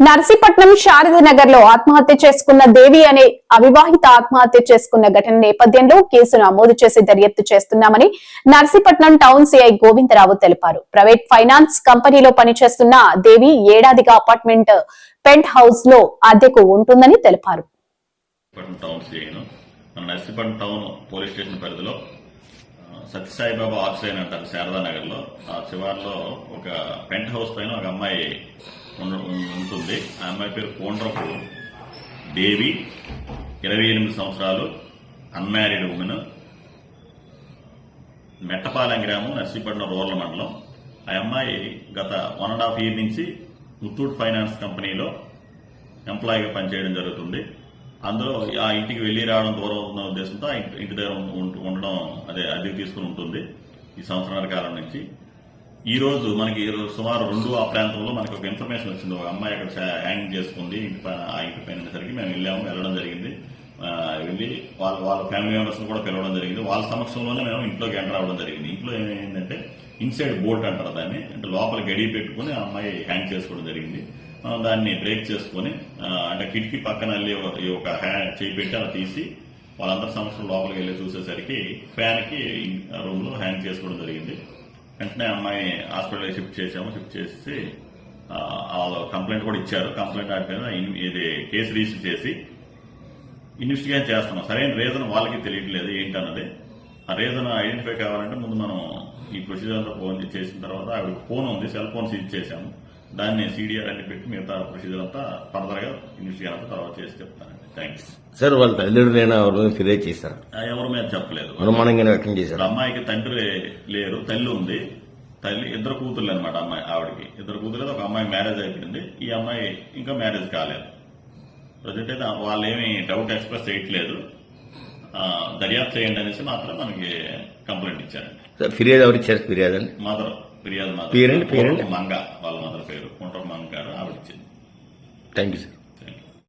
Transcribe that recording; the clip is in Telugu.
నర్సీపట్నం శారదానగర్లో ఆత్మహత్య చేసుకున్న దేవి అనే అవివాహిత ఆత్మహత్య చేసుకున్న ఘటన నేపథ్యంలో కేసు నమోదు చేసి దర్యాప్తు చేస్తున్నామని నర్సీపట్నం టౌన్ సిఐ గోవిందరావు తెలిపారు. ప్రైవేట్ ఫైనాన్స్ కంపెనీలో పనిచేస్తున్న దేవి ఏడాదిగా అపార్ట్మెంట్ పెంట్ హౌస్లో అద్దెకు ఉంటుందని తెలిపారు. నర్సీపట్నం టౌన్ పోలీస్ స్టేషన్ పరిధిలో ఆ, సత్యసాయిబాబా ఆక్సిజన్ అంటారు శారదా నగర్లో ఆ శివార్లో ఒక పెంట్ హౌస్ పైన ఒక అమ్మాయి ఉంటుంది. ఆ అమ్మాయి పేరు కోండ్రపు దేవి. ఇరవై ఎనిమిది సంవత్సరాలు అన్మ్యారీడ్ ఉమెన్. మెట్టపాలెం గ్రామం నర్సీపట్నం రూరల్ మండలం. ఆ అమ్మాయి గత వన్ అండ్ హాఫ్ ఇయర్ నుంచి ముత్తూట్ ఫైనాన్స్ కంపెనీలో ఎంప్లాయీగా పనిచేయడం జరుగుతుంది. అందులో ఆ ఇంటికి వెళ్ళి రావడం దూరం అవుతున్న ఉద్దేశంతో ఇంటి దగ్గర ఉండడం అదే అద్దెకి తీసుకుని ఉంటుంది ఈ సంవత్సరాల కాలం నుంచి. ఈ రోజు మనకి ఈ రోజు సుమారు రెండు ఆ ప్రాంతంలో మనకి ఒక ఇన్ఫర్మేషన్ వచ్చింది. ఒక అమ్మాయి అక్కడ హ్యాంగ్ చేసుకుంది ఇంటి పైన ఆ ఇంటి పైన సరికి మేము వెళ్ళాము వెళ్ళడం జరిగింది. వెళ్ళి వాళ్ళ వాళ్ళ ఫ్యామిలీ మెంబర్స్ కూడా పిలవడం జరిగింది. వాళ్ళ సమక్షంలోనే మేము ఇంట్లోకి ఎంటర్ అవ్వడం జరిగింది. ఇంట్లో ఏమైందంటే ఇన్సైడ్ బోల్ట్ అంటారు దాన్ని. అంటే లోపల గడి పెట్టుకుని ఆ అమ్మాయి హ్యాంగ్ చేసుకోవడం జరిగింది. దాన్ని బ్రేక్ చేసుకుని అంటే కిటికీ పక్కన వెళ్ళి ఒక- ఈ ఒక హ్యాండ్ చేయి పెట్టి అలా తీసి వాళ్ళందరి సంవత్సరం లోపలికి వెళ్ళి చూసేసరికి ఫ్యాన్కి రూమ్లో హ్యాంగ్ చేసుకోవడం జరిగింది. వెంటనే అమ్మాయి హాస్పిటల్ షిఫ్ట్ చేసాము షిఫ్ట్ చేసి వాళ్ళు కంప్లైంట్ కూడా ఇచ్చారు. కంప్లైంట్ ఆడిపోయిన ఇది కేసు రిజిస్టర్ చేసి ఇన్వెస్టిగేట్ చేస్తున్నాం. సరైన రీజన్ వాళ్ళకి తెలియట్లేదు ఏంటన్నది. ఆ రీజన్ ఐడెంటిఫై కావాలంటే ముందు మనం ఈ ప్రొసీజర్ అంతా ఫోన్ చేసిన తర్వాత ఆవిడ ఫోన్ ఉంది సెల్ ఫోన్ సీజ్ చేశాము. దాన్ని సీడీఆర్ అని పెట్టి మిగతా ప్రొసీజర్ అంతా ఫర్దర్గా ఇన్వెస్టిగేట్ అంతా తర్వాత చేసి చెప్తానండి. థ్యాంక్ యూ సార్ వాళ్ళ తల్లిదండ్రులైనా ఎవరి మీద ఫిర్యాదు చేశారు? ఎవరి మీద చెప్పలేదు. వ్యక్తం చేశారు? అమ్మాయికి తండ్రి లేరు తల్లి ఉంది. తల్లి ఇద్దరు కూతుర్లు అనమాట అమ్మాయి ఆవిడకి. ఇద్దరు కూతురు ఒక అమ్మాయి మ్యారేజ్ అయిపోయింది. ఈ అమ్మాయి ఇంకా మ్యారేజ్ కాలేదు. ప్రజెంట్ అయితే వాళ్ళు ఏమి డౌట్ ఎక్స్ప్రెస్ చేయట్లేదు. దర్యాప్తు చేయండి అనేసి మాత్రం మనకి కంప్లైంట్ ఇచ్చారండి సార్ ఫిర్యాదు ఎవరు ఇచ్చారు? ఫిర్యాదు అండి? మదర్ ఫిర్యాదు మదర్ పేరేంటి? పేరేంటి? మంగ వాళ్ళ మదర్ పేరు. కుంట్ర మంగ గారు ఆవిడ ఇచ్చింది. Thank you sir.